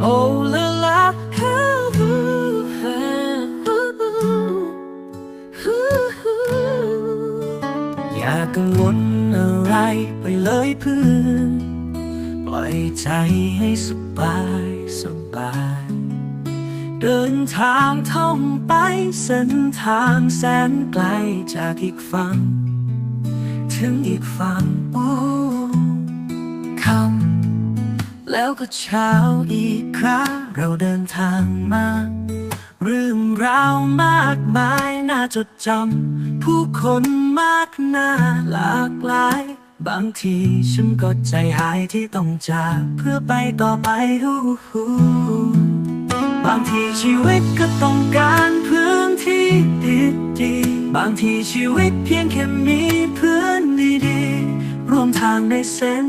โอ้ละละอย่ากังวลอะไรไปเลยเพื่อนปล่อยใจให้สบายสบาย เดินทางท่องไปเส้นทางแสนไกลจากอีกฝั่งถึงอีกฝั่งโอ้คำ แล้วก็เช้าอีกครั้งเราเดินทางมา เรื่องราวมากมายน่าจดจำผู้คนมากหน้าหลากหลาย บางทีฉันก็ใจหายที่ต้องจากเพื่อไปต่อไปฮู้ฮู้บางทีชีวิตก็ต้องการพื้นที่ดีๆบางทีชีวิตเพียงแค่มีเพื่อนดีๆร่วมทางในเส้น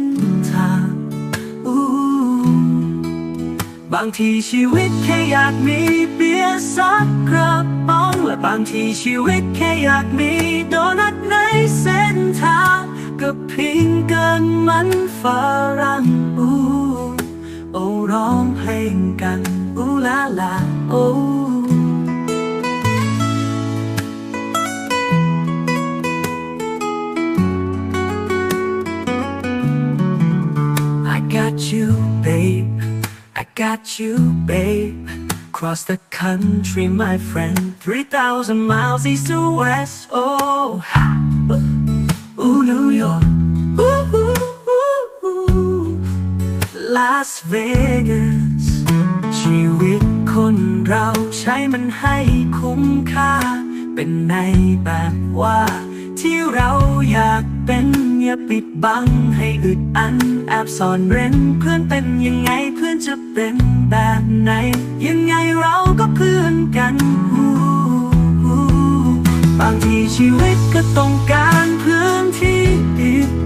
างทีชีวิตแค่อยากมีเบียร์สักกระป๋อง และบางทีชีวิตแค่อยากมีโดนัทในเส้นทางก็เพียงเกินมันฝรั่งอู้โอ้ร้องเพลงกันอูลาลาโอ้ got you babe Cross the country my friend 3,000 miles east to west Oh Ooh New York Ooh, ooh, ooh, ooh. Las Vegas ชีวิตคนเราใช้มันให้คุ้มค่า เป็นในแบบว่าที่เราอยากเป็น อย่าปิดบังให้อึดอัน แอบซ่อนเร้นเพื่อนเป็นยังไงเพื่อนจะเป็นแบบไหน ยังไงเราก็เพื่อนกันบางทีชีวิตก็ต้องการพื้นที่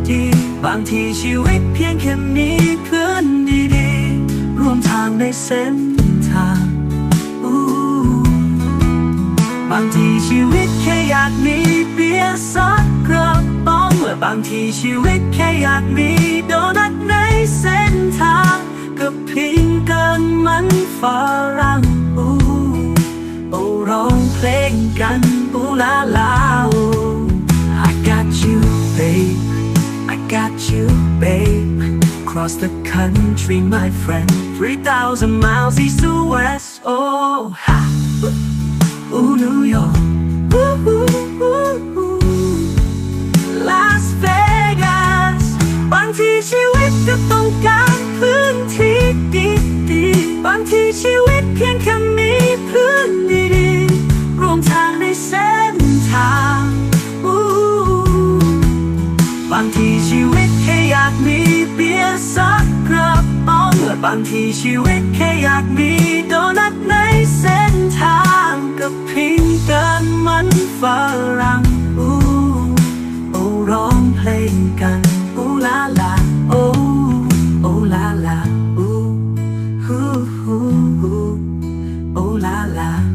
ดีๆบางทีชีวิตเพียงแค่มีเพื่อนดีๆร่วมทางในเส้นทางบางทีชีวิตแค่อยากมีเบียร์สัก บางทีชีวิตแค่อยากมีโดนัทในเส้นทางก็เพียงเกินมันฝรั่งอู้โอ้ร้องเพลงกันอูลาลาโอ้ I got you babe I got you, babe. Cross the country, my friend. 3,000 miles east to west. Oh, ha. Ooh, New York. Ooh, ooh, ooh, บางทีชีวิตเพียงแค่มีพื่อนดีๆร่วมทางในเส้นทางบางทีชีวิตแค่อยากมีเบียร์สักกระป๋องบางทีชีวิตแค่อยากมีโดนัทในเส้นทางก็เพียงเกินมันฝรั่ง ooh, ooh la la.